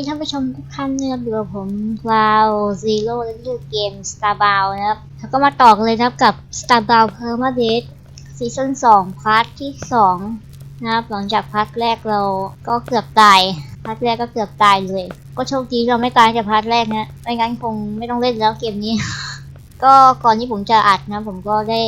ดีท่านผู้ชมทุกท่านนะครับอยู่กับผมคลาวซีโร่และนี่คือเกม Starbound นะครับแล้วก็มาต่อกันเลยนะครับกับ Starbound Permadeath ซีซั่น2พาร์ทที่2นะครับหลังจากพาร์ทแรกเราก็เกือบตายพาร์ทแรกก็เกือบตายเลย ก็โชคดีเราไม่ตายจากพาร์ทแรกนะไม่งั้นคงไม่ต้องเล่นแล้วเกมนี้ ก็ก่อนที่ผมจะอัดนะผมก็ได้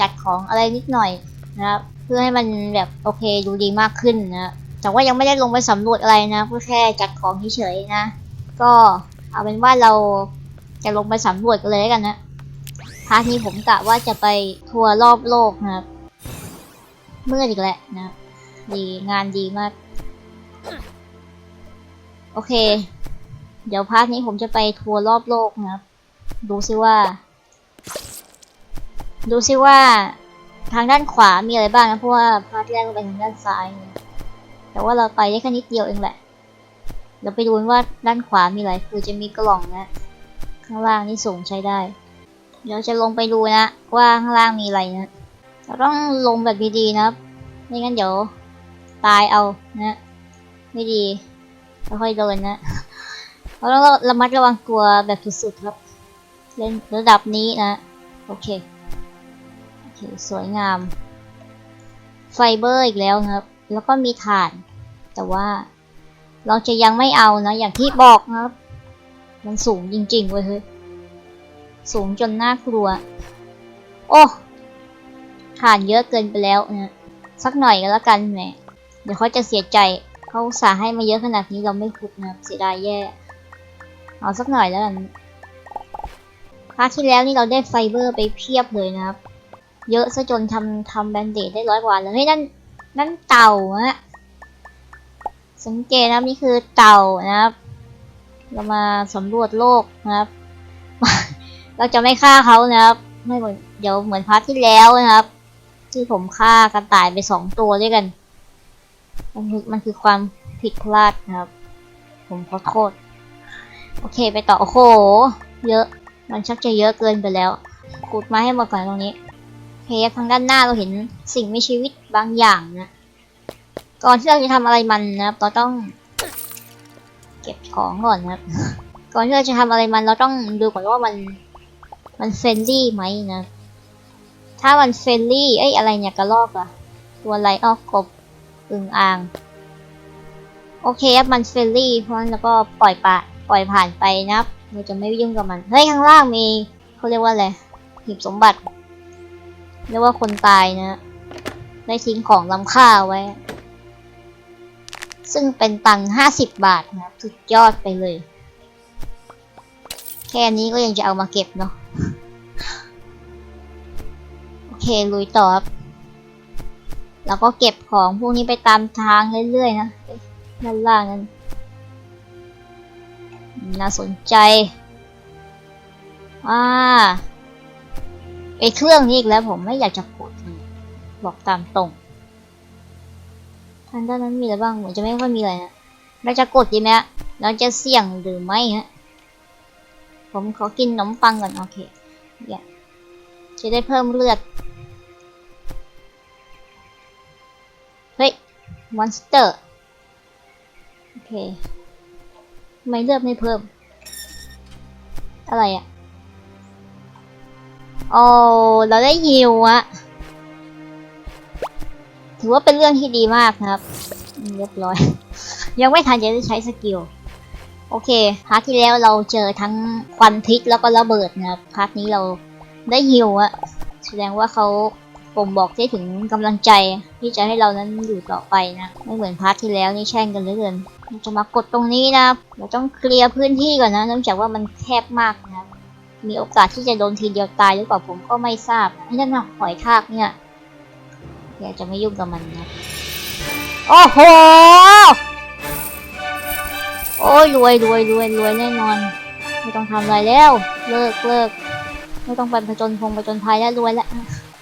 จัดของอะไรนิดหน่อยนะครับเพื่อให้มันแบบโอเคดูดีมากขึ้นนะ แต่ว่ายังไม่ได้ลงไปสำรวจอะไรนะเพื่อแค่จัดของเฉยๆนะ ก็เอาเป็นว่าเราจะลงไปสำรวจกันเลยกันนะพาร์ทนี้ผมกะว่าจะไปทัวร์รอบโลกนะครับเมื่ออีกแล้วนะ ดีงานดีมาก โอเค เดี๋ยวพาร์ทนี้ผมจะไปทัวร์รอบโลกนะครับ ดูซิว่า ดูซิว่าทางด้านขวามีอะไรบ้างนะ เพราะว่าพาร์ทแรกเราไปทางด้านซ้ายนะ แต่ว่าเราไปได้แค่นิดเดียวเองแหละเดี๋ยวไปดูนว่าด้านขวามีอะไร คือจะมีกล่องนะ ข้างล่างนี่สูงใช้ได้ เดี๋ยวจะลงไปดูนะ ว่าข้างล่างมีอะไรนะ เราต้องลงแบบดีๆนะไม่งั้นเดี๋ยวตายเอานะ ไม่ดีค่อยๆเดินนะ เราต้องระมัดระวังตัวแบบสุดๆครับ เล่นระดับนี้นะ โอเค โอเค สวยงาม ไฟเบอร์อีกแล้วครับ แล้วก็มีถ่าน แต่ว่าเราจะยังไม่เอานะ อย่างที่บอกนะครับ มันสูงจริงๆเว้ยเฮ้ยสูงจนน่ากลัว โอ้ถ่านเยอะเกินไปแล้วนะสักหน่อยก็แล้วกันแหมเดี๋ยวเขาจะเสียใจเขาสาให้มาเยอะขนาดนี้เราไม่ขุดนะเสียดายแย่เอาสักหน่อยแล้วกันพาร์ทที่แล้วนี่เราได้ไฟเบอร์ไปเพียบเลยนะครับ เยอะซะจนทำทำแบนเดดได้ร้อยกว่าเลยเฮ้ยนั่น นั่นเต่าฮะสังเกตนะครับนี่คือเต่านะครับ เรามาสำรวจโลกนะครับ เราจะไม่ฆ่าเขานะครับ ไม่เหมือนเดี๋ยวเหมือนพาร์ทที่แล้วนะครับ ที่ผมฆ่ากระต่ายไปสองตัวด้วยกันมันคือมันคือความผิดพลาดนะครับ ผมขอโทษโอเคไปต่อโอ้โห เยอะ มันชักจะเยอะเกินไปแล้วขุดมาให้หมดก่อนตรงนี้ โอเคทางด้านหน้าเราเห็นสิ่งมีชีวิตบางอย่างนะ ก่อนที่เราจะทำอะไรมันนะครับ เราต้อง เก็บของก่อนนะครับ ก่อนที่เราจะทำอะไรมันเราต้องดูก่อนว่ามัน มันเฟรนลี่ไหมนะ ถ้ามันเฟรนลี่เอ้ยอะไรเนี่ยกระรอกอะตัวอะไรอ้อกบอึงอ่าง โอเคครับมันเฟรนลี่เพราะฉะนั้นเราก็ปล่อยปะปล่อยผ่านไปนะครับเราจะไม่ยุ่งกับมัน เฮ้ยข้างล่างมีเขาเรียกว่าอะไรหีบสมบัติ เรียกว่าคนตายนะ ได้ทิ้งของล้ำค่าไว้ ซึ่งเป็นตังค์ห้าสิบบาทนะครับสุดยอดไปเลย แค่นี้ก็ยังจะเอามาเก็บเนาะโอเคลุยต่อครับแล้วก็เก็บของพวกนี้ไปตามทางเรื่อยๆนะด้านล่างนั้นน่าสนใจอ่า ไอเครื่องนี้อีกแล้วผมไม่อยากจะกดบอกตามตรงทางด้านนั้นมีอะไรบ้างเหมือนจะไม่ค่อยมีอะไรนะเราจะกดดีไหมฮะเราจะเสี่ยงหรือไม่ฮะผมขอกินขนมปังก่อนโอเคเดี๋ยจะได้เพิ่มเลือดเฮ้ยมอนสเตอร์โอเคไม่เลือดไม่เพิ่ม อะไรอะ โอ้เราได้ฮิวอะถือว่าเป็นเรื่องที่ดีมากนะครับเรียบร้อย ยังไม่ทันจะได้ใช้สกิล โอเคพาร์ทที่แล้วเราเจอทั้งควันพิษแล้วก็ระเบิดนะครับพาร์ทนี้เราได้ฮิวอะแสดงว่าเขาผมบอกได้ถึงกำลังใจที่จะให้เรานั้นอยู่ต่อไปนะ ไม่เหมือนพาร์ทที่แล้วนี่แช่งกันเหลือเกินจะมากดตรงนี้นะเราต้องเคลียร์พื้นที่ก่อนนะเนื่องจากว่ามันแคบมากนะครับ มีโอกาสที่จะโดนทีเดียวตายหรือเปล่าผมก็ไม่ทราบไอ้นั่นนะหอยทากเนี่ยอยากจะไม่ยุ่งกับมันนะโอ้โหโอ้ยรวยรวยรวยรวยแน่นอน ไม่ต้องทำอะไรแล้ว เลิกเลิกไม่ต้องไปผจญพงผจญภัยแล้วรวยแล้ว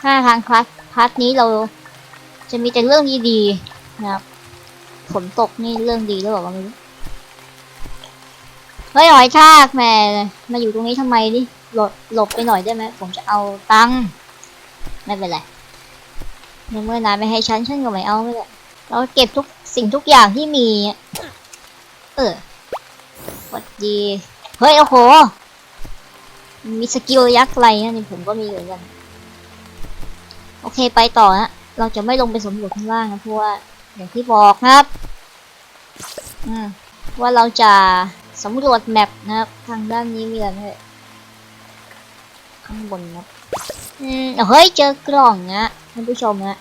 ถ้าทางคลาสพาร์ทนี้เรา จะมีแต่เรื่องดีๆนะครับฝนตกนี่เรื่องดีหรือเปล่าไม่รู้ ฮ้ยหอยทากแม่มาอยู่ตรงนี้ทำไมดิหลบหลบไปหน่อยได้ไหมผมจะเอาตังค์ไม่เป็นไรในเมื่อนายไม่ให้ฉันฉันก็ไม่เอาไม่ได้เราเก็บทุกสิ่งทุกอย่างที่มีเออวัสดีเฮ้ยโอ้โหมีสกิลยักษ์ไรนะนี่ผมก็มีเหมือนกันโอเคไปต่อนะเราจะไม่ลงไปสำรวจข้างล่างนะเพราะว่าอย่างที่บอกครับ อืมว่าเราจะ สำรวจแมปนะครับ ทางด้านนี้มีอะไรข้างบนนะครับอืมเฮ้ยเจอกล่องนะท่านผู้ชมนะ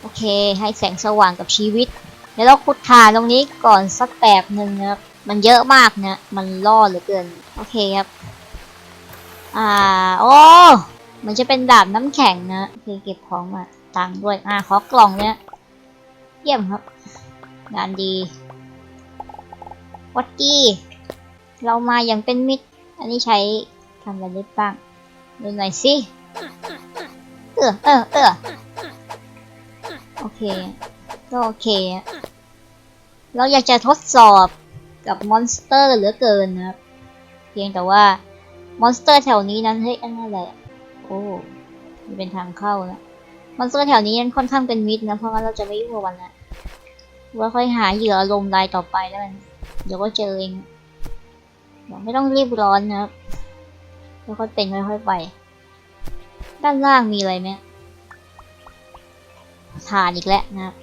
โอเค ให้แสงสว่างกับชีวิตเดี๋ยวเราขุดฐานตรงนี้ก่อนสักแปบหนึ่งนะครับ มันเยอะมากนะ มันล่อเหลือเกิน โอเคครับ อ่า โอ้มันจะเป็นดาบน้ำแข็งนะโอเคเก็บของมาตังค์ด้วย อ่า ขอกล่องเนี้ย เยี่ยมครับ งานดี วัดกี้ เรามาอย่างเป็นมิตร อันนี้ใช้ทำอะไรได้บ้าง ดูหน่อยสิ เออเออเออโอเค ก็โอเค เราอยากจะทดสอบกับมอนสเตอร์เหลือเกินนะครับ เพียงแต่ว่ามอนสเตอร์แถวนี้นั้นเฮ้ยอันนั้นอะไรอะโอ้มันเป็นทางเข้านะมอนสเตอร์แถวนี้นั้นค่อนข้างเป็นมิดนะ เพราะงั้นเราจะไม่ยุ่งกับมันละว่าค่อยหาเหยื่ออารมณ์รายต่อไปแล้วกัน เดี๋ยวก็เจอเองเดี๋ยวไม่ต้องรีบร้อนนะครับค่อยๆเป็นค่อยๆไป ด้านล่างมีอะไรไหมฐานอีกแล้วนะครับ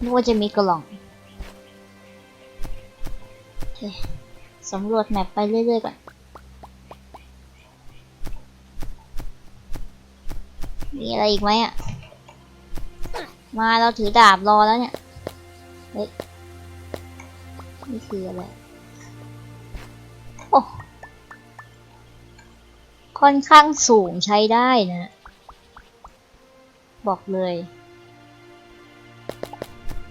นึกว่าจะมีกล่องโอเคสำรวจแมปไปเรื่อยๆก่อนมีอะไรอีกไหมอะ มาเราถือดาบรอแล้วเนี่ย เฮ้ย นี่คืออะไรโอ้ค่อนข้างสูงใช้ได้นะ บอกเลย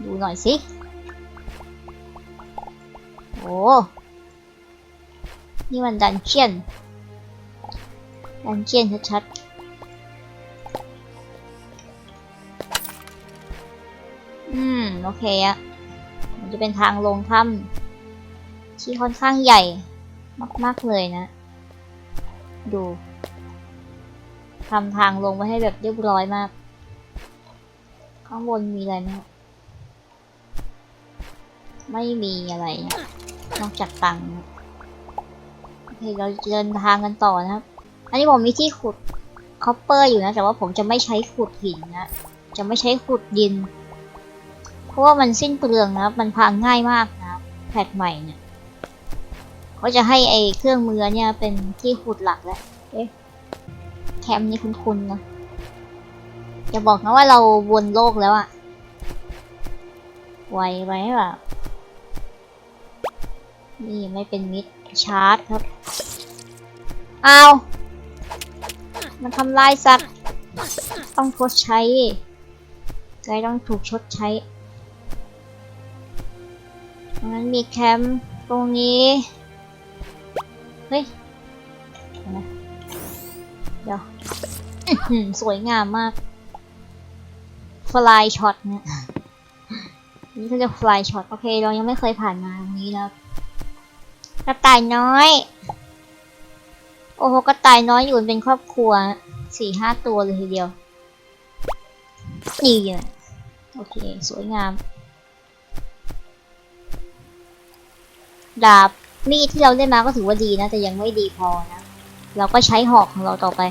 ดูหน่อยสิโอ้นี่มันดันเจียน ดันเจียนชัดๆ อืม โอเคอะ จะเป็นทางลงถ้ำที่ค่อนข้างใหญ่มากๆเลยนะ ดูทำทางลงไว้ให้แบบเรียบร้อยมาก ข้างบนมีอะไรไหมไม่มีอะไรนะนอกจากตังค์โอเคเราเดินทางกันต่อนะครับ อันนี้ผมมีที่ขุดคอปเปอร์อยู่นะ แต่ว่าผมจะไม่ใช้ขุดหินนะ จะไม่ใช้ขุดดิน เพราะว่ามันสิ้นเปลืองนะมันพังง่ายมากนะแพทใหม่เนี่ยเขาจะให้ไอเครื่องมือเนี่ยเป็นที่ขุดหลักแล้วเอ๊ะแคมป์นี่คุ้นๆนะอย่าบอกนะว่าเราวนโลกแล้วอะไวไว้แบบนี่ไม่เป็นมิดชาร์จครับเอาวมันทำลายสัตว์ ต้องชดใช้ไกต้องถูกชดใช้ งั้นมีแคมป์ตรงนี้ เฮ้ยเดี๋ยวนะเดี๋ยว สวยงามมาก ฟลายช็อตเนี่ยนี่ก็จะฟลายช็อต โอเค เรายังไม่เคยผ่านมาตรงนี้แล้วกระต่ายน้อย โอ้โหกระต่ายน้อยอยู่เป็นครอบครัวสี่ห้าตัวเลยทีเดียว นี่โอเค สวยงาม ดาบมีดที่เราได้มาก็ถือว่าดีนะ แต่ยังไม่ดีพอนะ เราก็ใช้หอกของเราต่อไป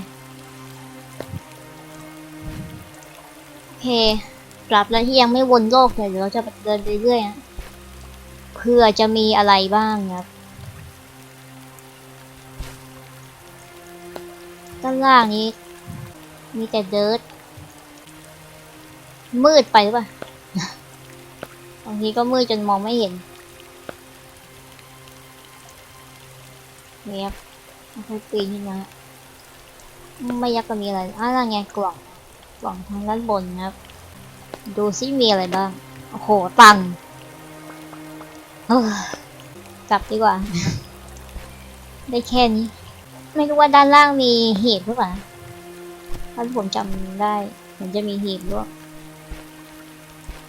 โอเคกลับแล้วที่ยังไม่วนโลกเลยเดี๋ยวเราจะเดินไปเรื่อยนะเพื่อจะมีอะไรบ้างครับด้านล่างนี้ มีแต่เดิร์ดมืดไปหรือเปล่าบางทีก็มืดจนมองไม่เห็น เนี่ยครับค่อยปีนขึ้นมาไม่ยักก็มีอะไรอ่านั่นไงกล่องกล่องทางด้านบนนะครับ ดูซิมีอะไรบ้าง โอ้โห ตังค์เอ้อกลับดีกว่า ได้แค่นี้ ไม่รู้ว่าด้านล่างมีหีบหรือเปล่าถ้าผมจำได้เหมันจะมีหีบด้วย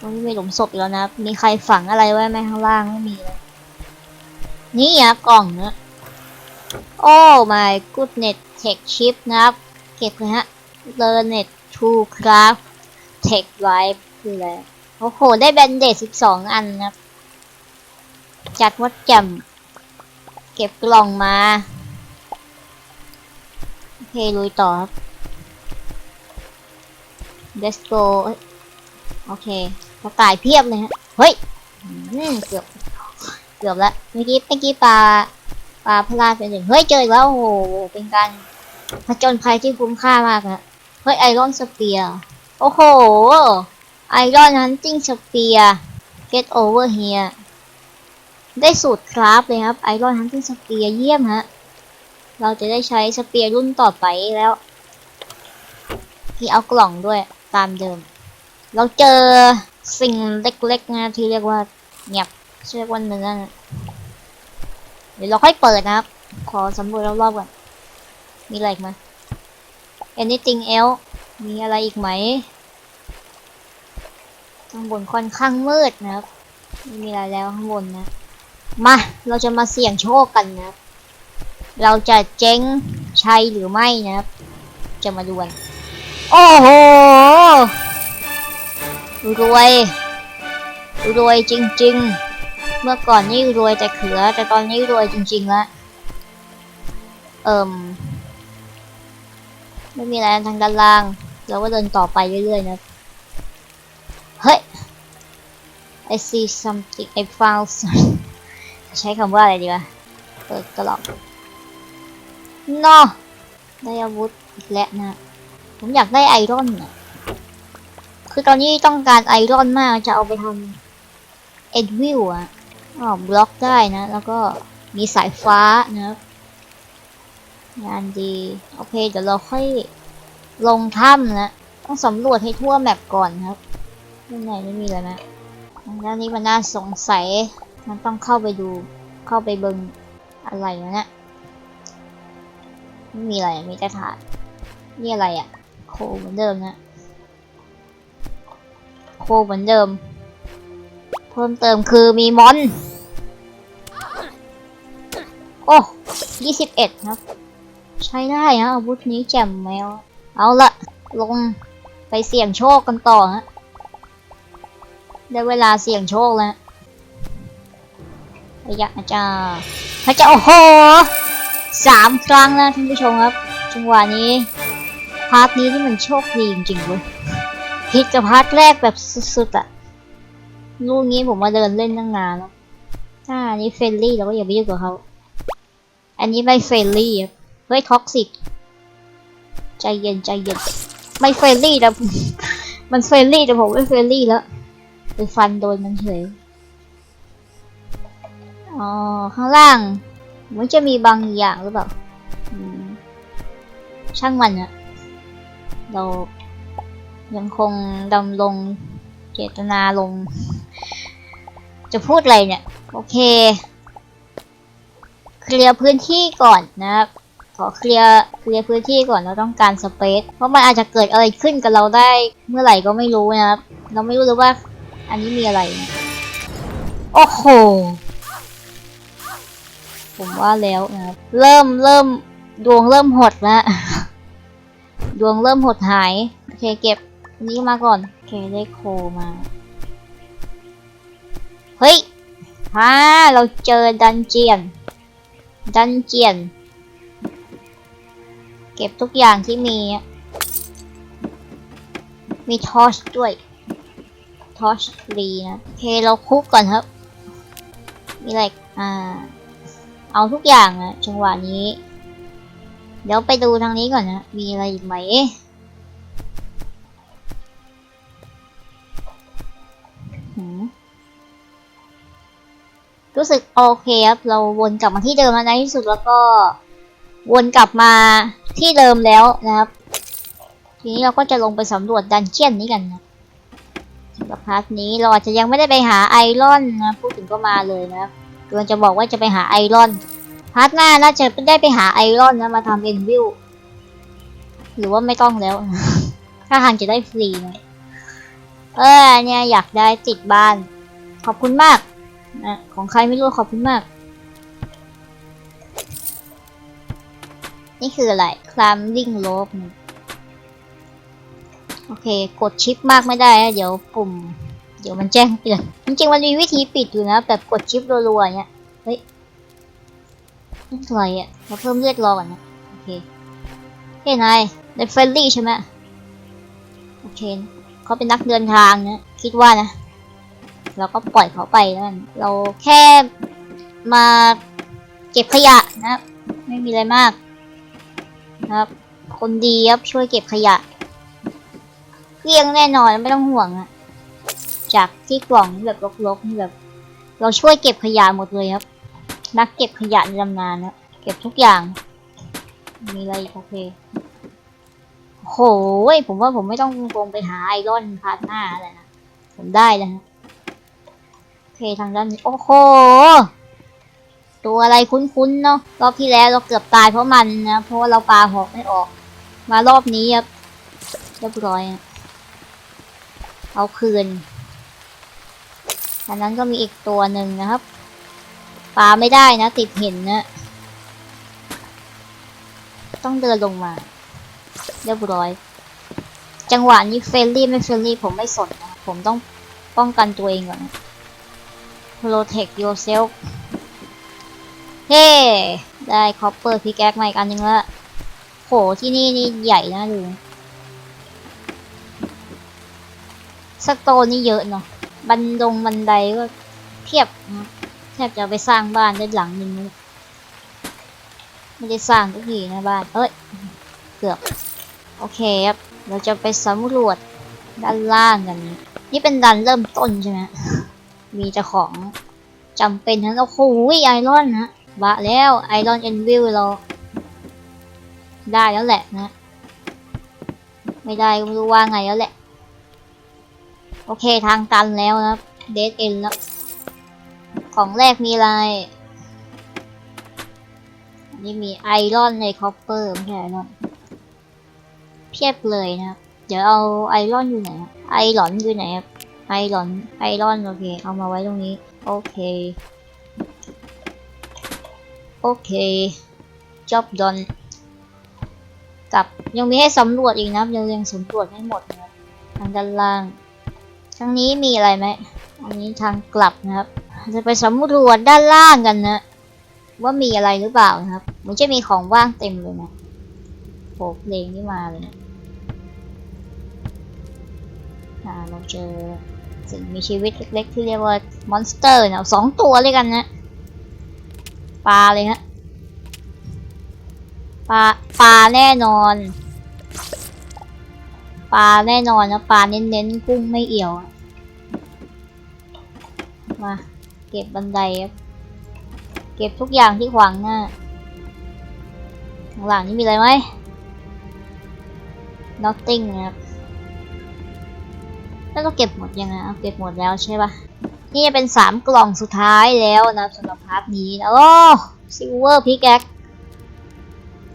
ตรงนี้มีหลุมศพแล้วนะ มีใครฝังอะไรไว้ไหมข้างล่างไม่มีเลยนี่อะกล่องเนะ โอ้ my goodness tech chip นะครับ เก็บเลยฮะ learn it to craft tech life คืออะไรโอ้โห ได้แบนเดด12 อันนะครับ จัดวัดแจ่มเก็บกล่องมา โอเค ลุยต่อครับ let's go โอเคกระต่ายเพียบเลยฮะ เฮ้ย เกือบ เกือบแล้ว เมื่อกี้ เมื่อกี้ปลา ปลาพลาดไปหนึ่งเฮ้ยเจออีกแล้วโอ้โหเป็นการผจญภัยที่คุ้มค่ามากนะเฮ้ยไอรอนสเปียร์โอ้โหไอรอนฮันติงสเปียร์ get over here ได้สูตรคราฟเลยครับไอรอนฮันติงสเปียร์เยี่ยมฮะเราจะได้ใช้สเปียร์รุ่นต่อไปแล้วที่เอากล่องด้วยตามเดิม เราเจอสิ่งเล็กๆนะที่เรียกว่าเงียบเรียกว่าเนื้อนะ เดี๋ยวเราค่อยเปิดนะครับ ขอสำรวจรอบๆก่อน มีอะไรอีกไหม anything else มีอะไรอีกไหมข้างบนค่อนข้างมืดนะครับไม่มีอะไรแล้วข้างบนนะ มา เราจะมาเสี่ยงโชคกันนะครับ เราจะเจ๊งชัยหรือไม่นะครับ จะมาดูกัน โอ้โห รวย รวยจริง ๆ เมื่อก่อนนี่รวยแต่เขือ แต่ตอนนี้รวยจริงๆแล้วเอิ่มไม่มีอะไรทางด้านล่าง เราก็เดินต่อไปเรื่อยๆนะเฮ้ย I see something I found some ใช้คำว่าอะไรดีวะเปิดกระหลอง no ได้อาวุธอีกแล้วนะ ผมอยากได้ไอรอนนะคือตอนนี้ต้องการไอรอนมากจะเอาไปทำเอ็ดวิลอะ อ๋อบล็อกได้นะ แล้วก็มีสายฟ้านะครับงานดี โอเค เดี๋ยวเราค่อยลงถ้ำนะ ต้องสำรวจให้ทั่วแมปก่อนครับข้างในไม่มีอะไรนะด้านนี้มันน่าสงสัย มันต้องเข้าไปดู เข้าไปเบิงอะไรวะเนี่ยไม่มีอะไร มีแต่ถาดนี่อะไรอะ่ะ โคเหมือนเดิมนะ โคเหมือนเดิม เพิ่มเติมคือมีมอน โอ้ยี่สิบเอ็ดครับ ใช้ได้นะอาวุธนี้แจ่มแมว เอาละลงไปเสี่ยงโชคกันต่อฮะได้เวลาเสี่ยงโชคแล้วระยะอาจารย์พระเจ้าโอ้โหสามครั้งแล้วท่านผู้ชมครับ จังหวะนี้ พาร์ทนี้ที่มันโชคดีจริงๆเว้ยผิดกับพาร์ทแรกแบบสุดๆอะ ลูกนี้ผมมาเดินเล่นตั้งนานแล้วถ้าอันนี้เฟรนลี่เราก็อย่าไปยุ่งกับเขา อันนี้ไม่เฟรนลี่ครับเฮ้ยท็อกซิก ใจเย็นใจเย็น ไม่เฟรนลี่แต่มันเฟรนลี่แต่ผมไม่เฟรนลี่แล้วไปฟันโดนมันเฉย อ๋อ ข้างล่าง มันจะมีบางอย่างหรือเปล่า ช่างมันอะเรายังคงดำรง เจตนาลงจะพูดอะไรเนี่ย โอเค เคลียร์พื้นที่ก่อนนะครับขอเคลียร์เคลียร์พื้นที่ก่อนเราต้องการสเปซเพราะมันอาจจะเกิดอะไรขึ้นกับเราได้เมื่อไหร่ก็ไม่รู้นะครับ เราไม่รู้เลยว่าอันนี้มีอะไร โอ้โห ผมว่าแล้วนะครับเริ่มเริ่มดวงเริ่มหดแล้วดวงเริ่มหดหาย โอเคเก็บนี้มาก่อน เคได้โคมา เฮ้ยฮ่าเราเจอดันเจียน ดันเจียน เก็บทุกอย่างที่มี มีทอชด้วย ทอชรีนะโอเคเราคุกก่อนครับ มีอะไรอ่า เอาทุกอย่างอะจังหวะนี้ เดี๋ยวไปดูทางนี้ก่อนนะ มีอะไรอีกไหม รู้สึกโอเคครับ เราวนกลับมาที่เดิมแล้วในที่สุดแล้วก็วนกลับมาที่เดิมแล้วนะครับ ทีนี้เราก็จะลงไปสำรวจดันเจียนนี้กันนะสำหรับพาร์ทนี้เราอาจจะยังไม่ได้ไปหาไอรอนนะพูดถึงก็มาเลยนะครับกำลังจะบอกว่าจะไปหาไอรอนพาร์ทหน้าน่าจะได้ไปหาไอรอนนะมาทำเอ็นวิวหรือว่าไม่ต้องแล้ว ถ้าทางจะได้ฟรีนะ เออเนี่ยอยากได้ติดบ้าน ขอบคุณมากนะของใครไม่รู้ขอบคุณมาก นี่คืออะไร climbing rope นะโอเค กดชิปมากไม่ได้นะเดี๋ยวปุ่ม เดี๋ยวมันแจ้งเตือนจริงๆมันมีวิธีปิดอยู่นะแบบกดชิปรัวๆเงี้ยเฮ้ยนี่อะไรอะเราเพิ่มเลือดรอก่อนนะโอเคเฮ้ยนายในเฟรนลี่ใช่ไหมโอเค เขาเป็นนักเดินทางนะคิดว่านะ เราก็ปล่อยเขาไปแล้วกันเราแค่มาเก็บขยะนะไม่มีอะไรมากนะครับ คนดีครับช่วยเก็บขยะเกลี้ยงแน่นอนไม่ต้องห่วงอะจากที่กล่องแบบรกๆนี่แบบ เราช่วยเก็บขยะหมดเลยครับ นักเก็บขยะในตำนานนะเก็บทุกอย่าง มีอะไรโอเค โหยผมว่าผมไม่ต้องลงไปหาไอรอนพาร์ทหน้าอะไรนะ ผมได้แล้วโอเคทางด้านนี้ โอ้โห ตัวอะไรคุ้นๆเนาะ รอบที่แล้วเราเกือบตายเพราะมันนะ เพราะว่าเราปาหอกไม่ออก มารอบนี้ครับเรียบร้อย เอาคืนอันนั้นก็มีอีกตัวหนึ่งนะครับปาไม่ได้นะ ติดหินนะ ต้องเดินลงมา เรียบร้อย จังหวะนี้เฟรนลี่ไม่เฟรนลี่ผมไม่สนนะ ผมต้องป้องกันตัวเองก่อน protect yourself เฮ้ ได้คอปเปอร์พิกแอคมาอีกอันหนึงละโหที่นี่นี่ใหญ่นะดูสโตนนี่เยอะเนาะบันดงบันไดก็เทียบแทบจะไปสร้างบ้านได้หลังหนึ่งไม่ได้สร้างทุกทีนะบ้าน เอ้ย เกือบ อเคครับ เราจะไปสำรวจด้านล่างกัน นี่เป็นดันเริ่มต้นใช่ไหมมีเจ้าของจำเป็นทั้งโอ้โหไอรอนนะบะแล้วไอรอนเอ็นวิลเรา ได้แล้วแหละนะ ไม่ได้ก็ไม่รู้ว่าไงแล้วแหละ โอเคทางตันแล้วนะเดทเอ็นแล้ว ของแรกมีอะไรอันนี้มีไอรอนในคอปเปอร์ไม่ใช่ไอรอน เพียบเลยนะครับ เดี๋ยวเอาไอรอนอยู่ไหนไอหลอนอยู่ไหนครับไอหลอนไอรอนโอเคเอามาไว้ตรงนี้ โอเค โอเค job done กับยังมีให้สำรวจอีกนะครับยังยังสำรวจไม่หมดนะครับทางด้านล่างทางนี้มีอะไรไหมอันนี้ทางกลับนะครับ จะไปสำรวจด้านล่างกันนะว่ามีอะไรหรือเปล่านะครับ มันจะมีของว่างเต็มเลยนะโผล่เพลงนี่มาเลยนะ เราเจอสิ่งมีชีวิตเล็กๆ ที่เรียกว่ามอนสเตอร์นะสองตัวเลยกันนะปลาเลยฮะปลาปลาแน่นอนปลาแน่นอนนะปลาเน้นๆกุ้งไม่เอี่ยวมา เก็บบันไดครับเก็บทุกอย่างที่ขวางหน้าข้างหลังนี่มีอะไรไหม nothing ครับ แล้วเราเก็บหมดยังไงเอาเก็บหมดแล้วใช่ปะนี่จะเป็นสามกล่องสุดท้ายแล้วนะสำหรับพาร์ทนี้นะโอ้ silver pickaxe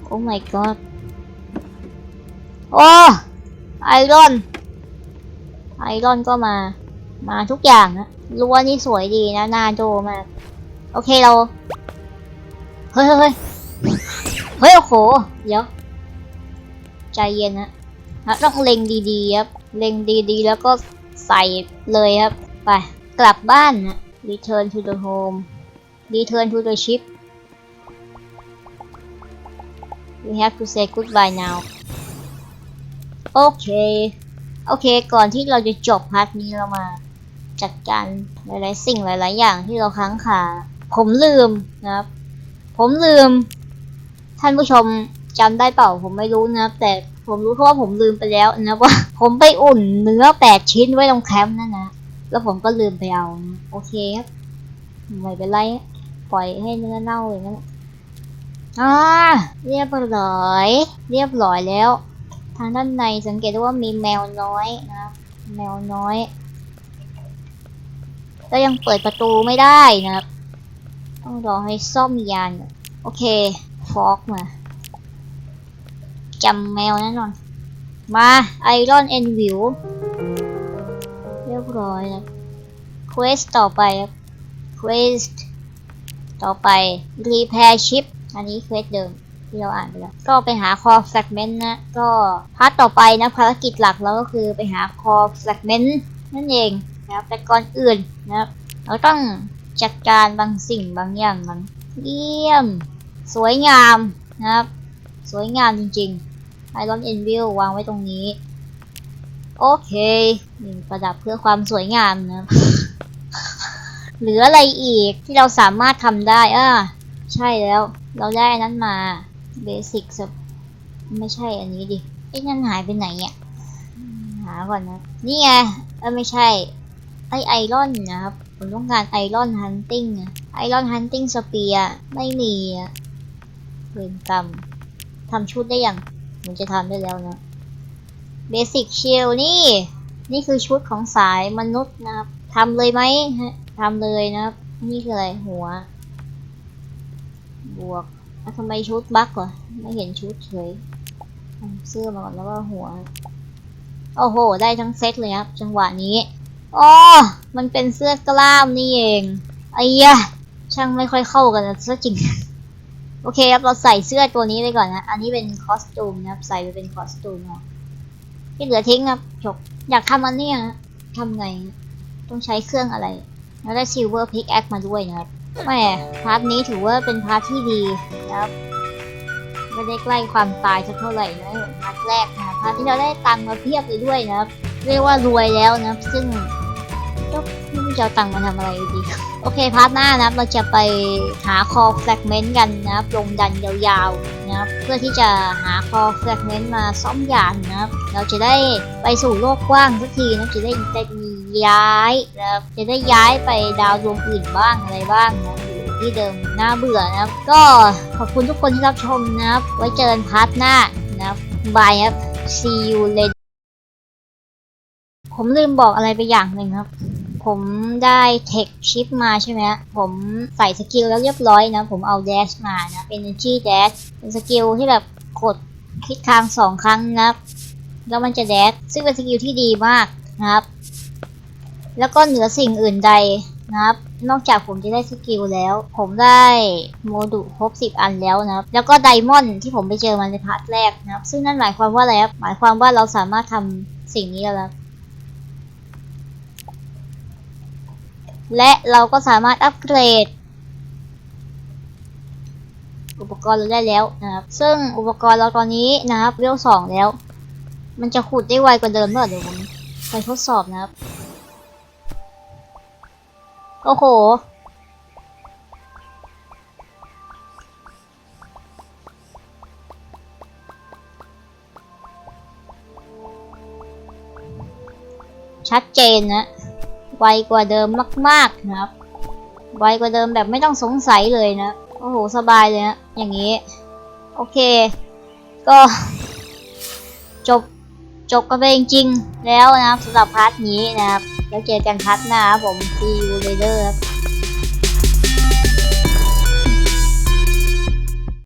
โอ้ my god โอ้ไอรอนไอรอนก็มามาทุกอย่างนะรั้วนี่สวยดีนะน่าโดมาก โอเคเรา เฮ้ยเฮ้ยเฮ้ยโอ้โห เดี๋ยว ใจเย็นนะฮะต้องเล็งดีๆครับ เล็งดีๆ แล้วก็ใส่เลยครับ ไปกลับบ้านนะ return to the home return to the ship we have to say goodbye now โอเค โอเค ก่อนที่เราจะจบพาร์ทนี้เรามาจัดการหลายๆ สิ่งหลาย ๆ อย่างที่เราค้างคาผมลืมนะครับ ผมลืม ท่านผู้ชมจำได้เปล่าผมไม่รู้นะครับ แต่ ผมรู้เพราะว่าผมลืมไปแล้วนะว่า ผมไปอุ่นเนื้อแปดชิ้นไว้ตรงแคมป์นั่นนะแล้วผมก็ลืมไปเอานะโอเคครับไม่เป็นไรปล่อยให้เนื้อเน่าอย่างนั้นอ่าเรียบร้อย เรียบร้อยแล้ว ทางด้านในสังเกตได้ว่ามีแมวน้อยนะแมวน้อยก็ยังเปิดประตูไม่ได้นะครับ ต้องรอให้ซ่อมยาน โอเค ฟอกมา จำแมวแน่นอน มาไอรอนเอ็นวิวเรียบร้อยแล้วเควสต่อไปครับเควสต่อไป repair ship อันนี้เควสเดิมที่เราอ่านไปแล้ว ก็ไปหา core fragment นะ ก็พาร์ทต่อไปนะภารกิจหลักเราก็คือไปหา core fragment นั่นเองนะครับแต่ก่อนอื่นนะครับ เราต้องจัดการบางสิ่งบางอย่างมันเยี่ยม สวยงามนะครับ สวยงามจริงๆ ไอรอนเอ็นวิลวางไว้ตรงนี้ โอเคนี่ประดับเพื่อความสวยงามนะครับเหลืออะไรอีกที่เราสามารถทำได้อ่าใช่แล้ว เราได้นั้นมาเบสิกไม่ใช่อันนี้ดิไอ้นั่นหายไปไหนอะหาก่อนนะ นี่ไงเออไม่ใช่ ไอไอรอนนะครับ ผมต้องการไอรอนฮันติงไอรอนฮันติงสเปียไม่มีเวรกรรมทำชุดได้อยัง ผมจะทำได้แล้วนะเบสิกเชลนี่ นี่คือชุดของสายมนุษย์นะครับทำเลยไหมฮะทำเลยนะครับ นี่คืออะไรหัว บวกทำไมชุดบั๊กเหรอไม่เห็นชุดเฉยเสื้อมาก่อนแล้วก็หัว โอ้โห ได้ทั้งเซตเลยครับ จังหวะนี้อ๋อมันเป็นเสื้อกล้ามนี่เองไอ้ยะช่างไม่ค่อยเข้ากันนะซะจริง โอเคครับเราใส่เสื้อตัวนี้ไปก่อนนะ อันนี้เป็นคอสตูมนะครับ ใส่ไปเป็นคอสตูมเนาะที่เหลือทิ้งครับจบอยากทำอันเนี้ยนะทำไง ต้องใช้เครื่องอะไร แล้วได้ซิลเวอร์พิกแอคมาด้วยนะครับแหมพาร์ทนี้ถือว่าเป็นพาร์ทที่ดีนะครับไม่ได้ใกล้ความตายสักเท่าไหร่นะเหมือนพาร์ทแรกนะพาร์ทที่เราได้ตังค์มาเพียบเลยด้วยนะครับ เรียกว่ารวยแล้วนะซึ่งก็ไม่รู้จะตังค์มาทำอะไรดี โอเคพาร์ทหน้านะครับเราจะไปหาคอแฟกเมนต์กันนะครับลงดันยาวๆนะครับเพื่อที่จะหาคอแฟกเมนต์มาซ่อมยานนะครับเราจะได้ไปสู่โลกกว้างสักทีนะจะได้จะมีย้ายนะครับจะได้ย้ายไปดาวดวงอื่นบ้างอะไรบ้างนะที่เดิมน่าเบื่อนะครับ ก็ขอบคุณทุกคนที่รับชมนะครับ ไว้เจอกันพาร์ทหน้านะครับบายครับ see you later ผมลืมบอกอะไรไปอย่างหนึ่งครับ ผมได้เทคชิปมาใช่ไหมฮะผมใส่สกิลแล้วเรียบร้อยนะ ผมเอา dash มานะ เป็น energy dash เป็นสกิลที่แบบกดคลิกทางสองครั้งนะครับ แล้วมันจะ dash ซึ่งเป็นสกิลที่ดีมากนะครับ แล้วก็เหนือสิ่งอื่นใดนะครับ นอกจากผมจะได้สกิลแล้ว ผมได้โมดูลครบ 10 อันแล้วนะครับ แล้วก็ไดมอนด์ที่ผมไปเจอมาในพาร์ทแรกนะครับ ซึ่งนั่นหมายความว่าอะไรครับ หมายความว่าเราสามารถทำสิ่งนี้แล้ว และเราก็สามารถอัปเกรด อุปกรณ์เราได้แล้วนะครับ ซึ่งอุปกรณ์เราตอนนี้นะครับเวลสองแล้ว มันจะขุดได้ไวกว่าเดิมเมื่อเดี๋ยวผมไปทดสอบนะครับ โอ้โหชัดเจนนะ ไวกว่าเดิมมากๆนะครับ ไวกว่าเดิมแบบไม่ต้องสงสัยเลยนะ โอ้โห สบายเลยนะ อย่างนี้ โอเค ก็ จบ จบกันไปจริงๆแล้วนะครับสำหรับพาร์ทนี้นะครับ แล้วเจอกันพาร์ทหน้าครับผมซีอูเลเดอร์ครับ